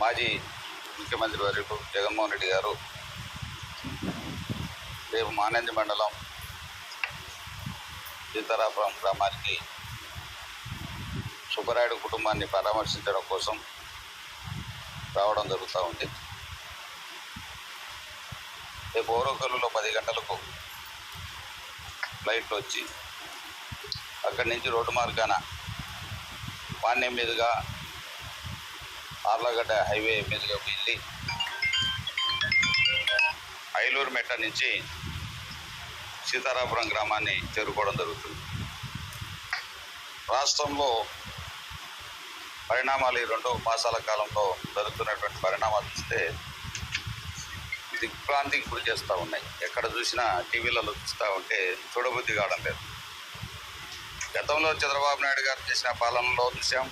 మాజీ ముఖ్యమంత్రి వర్యులు జగన్మోహన్ రెడ్డి గారు రేపు మానంది మండలం సీతారాపురం గ్రామానికి సుబ్బరాయుడు కుటుంబాన్ని పరామర్శించడం కోసం రావడం జరుగుతూ ఉంది. రేపు ఓరోకల్లులో పది గంటలకు ఫ్లైట్లు వచ్చి అక్కడి నుంచి రోడ్డు మార్గాన పాణ్యం మీదుగా ఆర్లగడ్డ హైవే మీదుగా వెళ్ళి ఐలూరు మెట్ట నుంచి సీతారాపురం గ్రామాన్ని చేరుకోవడం జరుగుతుంది. రాష్ట్రంలో పరిణామాలు ఈ రెండు మాసాల కాలంలో జరుగుతున్నటువంటి పరిణామాలు చూస్తే దిగ్భ్రాంతికి గురి చేస్తూ ఉన్నాయి. ఎక్కడ చూసినా టీవీలలో చూస్తూ ఉంటే చూడబుద్ధి కావడం లేదు. గతంలో చంద్రబాబు నాయుడు గారు చేసిన పాలనలో చూసాం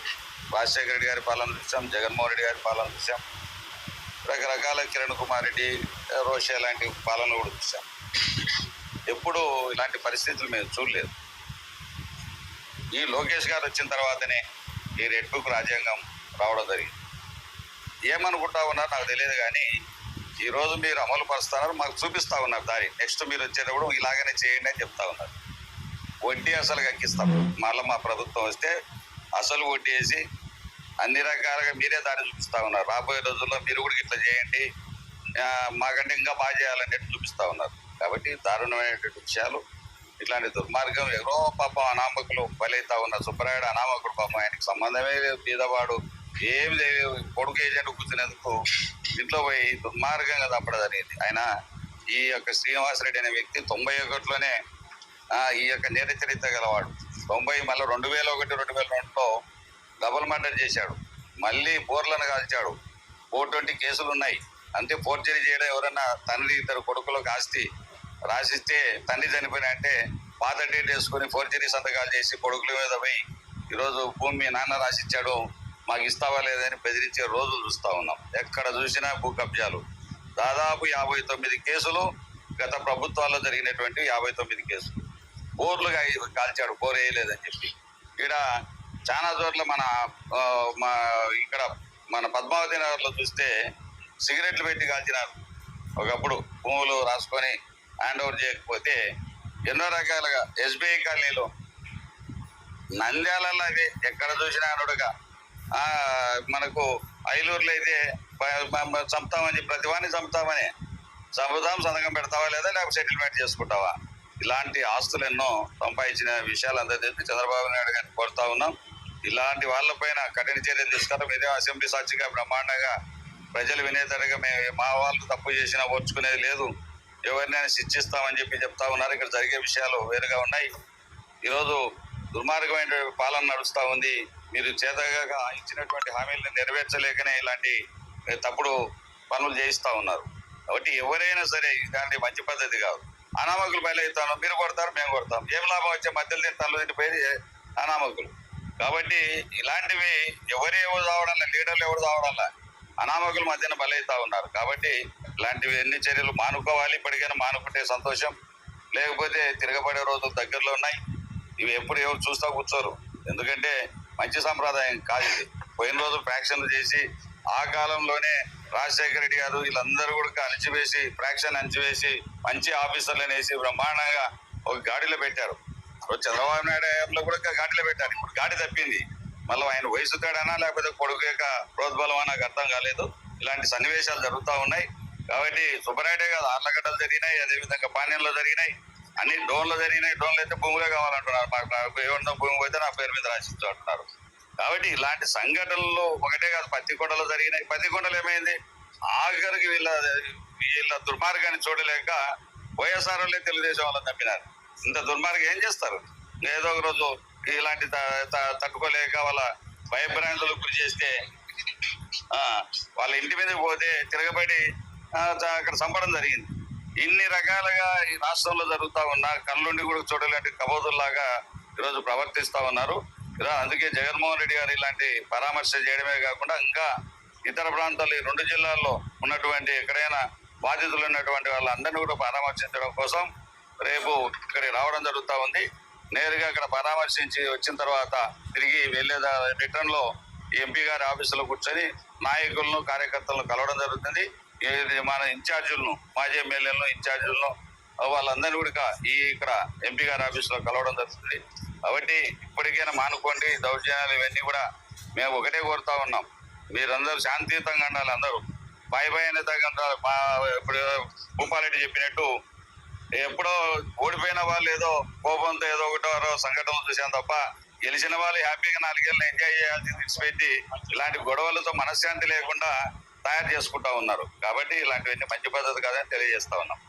రాజశేఖర రెడ్డి గారి పాలన చూసాం జగన్మోహన్ రెడ్డి గారి పాలన చూసాం రకరకాల కిరణ్ కుమార్ రెడ్డి రోషే లాంటి పాలన కూడా చూసాం ఎప్పుడు ఇలాంటి పరిస్థితులు మేము చూడలేదు. ఈ లోకేష్ గారు వచ్చిన తర్వాతనే ఈ రెడ్ బుక్ రాజ్యాంగం రావడం జరిగింది. ఏమనుకుంటా ఉన్నారు నాకు తెలియదు కానీ ఈరోజు మీరు అమలు పరుస్తున్నారు మాకు చూపిస్తా ఉన్నారు దారి. నెక్స్ట్ మీరు వచ్చేటప్పుడు ఇలాగనే చేయండి అని చెప్తా ఉన్నారు. వడ్డీ అసలు కక్కిస్తాం మళ్ళీ మా ప్రభుత్వం వస్తే అసలు వడ్డీ వేసి అన్ని రకాలుగా మీరే దారి చూపిస్తా ఉన్నారు. రాబోయే రోజుల్లో మీరు కూడా ఇట్లా చేయండి. మాకంటే ఇంకా బాగా చేయాలనేట్టు చూపిస్తా ఉన్నారు. కాబట్టి దారుణమైనటువంటి విషయాలు. ఇట్లాంటి దుర్మార్గం ఎవరో పాపం అనామకులు బలైతా ఉన్నారు. సుబ్బరాయుడు అనామకుడు పాపం. ఆయనకు సంబంధమే లేదు బీదవాడు ఏం లేదు. కొడుకు ఏజెంట్ కూర్చునేందుకు ఇంట్లో పోయి దుర్మార్గంగా తప్పడం జరిగింది. ఆయన ఈ యొక్క శ్రీనివాసరెడ్డి అనే వ్యక్తి తొంభై ఒకటిలోనే ఈ యొక్క నేర చరిత్ర గలవాడు. తొంభై మళ్ళీ రెండు వేల ఒకటి రెండు వేల రెండులో డబుల్ మర్డర్ చేశాడు. మళ్ళీ బోర్లను కాల్చాడు. ఫోర్ ట్వంటీ కేసులు ఉన్నాయి. అంటే ఫోర్జరీ చేయడం ఎవరన్నా తండ్రి ఇద్దరు కొడుకులకు ఆస్తి రాసిస్తే తండ్రి చనిపోయినా అంటే పాత డేట్ వేసుకొని ఫోర్జరీ సంతకాలు చేసి కొడుకుల మీద పోయి ఈరోజు భూమి నాన్న రాసిచ్చాడు మాకు ఇస్తావా లేదని బెదిరించే రోజులు చూస్తూ ఉన్నాం. ఎక్కడ చూసినా భూ కబ్జాలు. దాదాపు యాభై తొమ్మిది కేసులు గత ప్రభుత్వాల్లో జరిగినటువంటి యాభై తొమ్మిది కేసులు. బోర్లు కాల్చాడు బోర్ వేయలేదని చెప్పి. ఇక్కడ చాలా చోట్ల మన మా ఇక్కడ మన పద్మావతి నగర్లో చూస్తే సిగరెట్లు పెట్టి కాల్చినారు. ఒకప్పుడు భూములు రాసుకొని హ్యాండ్ ఓవర్ చేయకపోతే ఎన్నో రకాలుగా ఎస్బీఐ కాలనీలో నంద్యాలలో అదే ఎక్కడ చూసినా అనుడుగా. మనకు ఐలూరులో అయితే చంపుతామని చెప్పి చంపుతామని. చంపుతాం సంతకం పెడతావా లేదా లేకపోతే సెటిల్మెంట్ చేసుకుంటావా? ఇలాంటి ఆస్తులు ఎన్నో సంపాదించిన విషయాలు అందరూ తెలిసి చంద్రబాబు నాయుడు గారిని కోరుతా ఉన్నాం. ఇలాంటి వాళ్ళపైన కఠిన చర్యలు తీసుకోవడం ఇదే అసెంబ్లీ సాక్షిగా బ్రహ్మాండంగా ప్రజలు వినేతరగా మేము మా వాళ్ళు తప్పు చేసినా ఓర్చుకునేది లేదు. ఎవరినైనా శిక్షిస్తామని చెప్పి చెప్తా ఉన్నారు. ఇక్కడ జరిగే విషయాలు వేరుగా ఉన్నాయి. ఈరోజు దుర్మార్గమైన పాలన నడుస్తూ ఉంది. మీరు చేతగా ఇచ్చినటువంటి హామీలను నెరవేర్చలేకనే ఇలాంటి తప్పుడు పనులు చేయిస్తూ ఉన్నారు. కాబట్టి ఎవరైనా సరే ఇలాంటి మంచి పద్ధతి కాదు. అనామకులు బయలుతాను మీరు కొడతారు మేము కొడతాం. ఏం లాభం వచ్చే మధ్యలో తింటాను తల్లు తిని అనామకులు. కాబట్టి ఇలాంటివి ఎవరు ఎవరు తావడం లీడర్లు ఎవరు చావడంలా అనామకుల మధ్యన బలైతా ఉన్నారు. కాబట్టి ఇలాంటివి ఎన్ని చర్యలు మానుకోవాలి ఇప్పటికైనా మానుకుంటే సంతోషం. లేకపోతే తిరగబడే రోజులు దగ్గరలో ఉన్నాయి. ఇవి ఎప్పుడు ఎవరు చూస్తా కూర్చోరు. ఎందుకంటే మంచి సంప్రదాయం కాదు ఇది. పోయిన రోజు ఫ్యాక్షన్లు చేసి ఆ కాలంలోనే రాజశేఖర రెడ్డి గారు వీళ్ళందరూ కూడా అణిచివేసి ఫ్రాక్షన్ అణిచివేసి మంచి ఆఫీసర్లను వేసి బ్రహ్మాండంగా ఒక గాడిలో పెట్టారు. చంద్రబాబు నాయుడు హయాంలో కూడా గాడిలో పెట్టారు. ఇప్పుడు గాడి తప్పింది. మళ్ళీ ఆయన వయసు కాడనా లేకపోతే కొడుకు యొక్క ప్రోద్బలమా నాకు అర్థం కాలేదు. ఇలాంటి సన్నివేశాలు జరుగుతూ ఉన్నాయి. కాబట్టి సుబ్బరాయుడే కాదు. ఆర్లగడ్డలు జరిగినాయి అదేవిధంగా పాణ్యంలో జరిగినాయి. అన్ని డోన్లు జరిగినాయి. డోన్లు అయితే భూములే కావాలంటున్నారు. మాకు నాకు ఏమన్నా భూమి పోతే నా పేరు మీద రాసిస్తూ అంటున్నారు కాబట్టి ఇలాంటి సంఘటనలు ఒకటే కాదు పత్తికొండలో జరిగినాయి. పత్తికొండలు ఏమైంది? ఆఖరికి వీళ్ళ వీళ్ళ దుర్మార్గాన్ని చూడలేక వైఎస్ఆర్ వాళ్ళే తెలుగుదేశం వాళ్ళని తప్పినారు. ఇంత దుర్మార్గం ఏం చేస్తారు? ఏదో ఒక రోజు ఇలాంటి త- త- తట్టుకోలేక వాళ్ళ భయభ్రాంతులకు గురి చేస్తే వాళ్ళ ఇంటి మీదకి పోతే తిరగబడి అక్కడ చంపడం జరిగింది. ఇన్ని రకాలుగా ఈ రాష్ట్రంలో జరుగుతూ ఉన్న కళ్ళుండి కూడా చూడలేని కబోదుల్లాగా ఈరోజు ప్రవర్తిస్తూ ఉన్నారు. అందుకే జగన్మోహన్ రెడ్డి గారు ఇలాంటి పరామర్శ చేయడమే కాకుండా ఇంకా ఇతర ప్రాంతాలు ఈ రెండు జిల్లాల్లో ఉన్నటువంటి ఎక్కడైనా బాధితులు ఉన్నటువంటి వాళ్ళందరినీ కూడా పరామర్శించడం కోసం రేపు ఇక్కడికి రావడం జరుగుతూ ఉంది. నేరుగా అక్కడ పరామర్శించి వచ్చిన తర్వాత తిరిగి వెళ్ళే రిటర్న్లో ఎంపీ గారి ఆఫీసులో కూర్చొని నాయకులను కార్యకర్తలను కలవడం జరుగుతుంది. మన ఇన్ఛార్జీలను మాజీ ఎమ్మెల్యేలను ఇన్ఛార్జీలను వాళ్ళందరినీ కూడా ఈ ఇక్కడ ఎంపీ గారి ఆఫీసులో కలవడం జరుగుతుంది. కాబట్టి ఇప్పటికైనా మానుకోండి దౌర్జన్యాలు ఇవన్నీ కూడా మేము ఒకటే కోరుతా ఉన్నాం. మీరందరూ శాంతియుతంగా ఉండాలి అందరూ. బాయ్ బాయ్ అనే తగ్గ ఇప్పుడు భూపాలరెడ్డి చెప్పినట్టు ఎప్పుడో ఓడిపోయిన వాళ్ళు ఏదో కోపంతో ఏదో ఒకటో సంఘటనలు చూసాం తప్ప గెలిచిన వాళ్ళు హ్యాపీగా నాలుగేళ్ళు ఎంజాయ్ చేయాల్సి తీసిపెట్టి ఇలాంటి గొడవలతో మనశ్శాంతి లేకుండా తయారు చేసుకుంటా ఉన్నారు. కాబట్టి ఇలాంటివన్నీ మంచి పద్ధతి కాదని తెలియజేస్తా ఉన్నాం.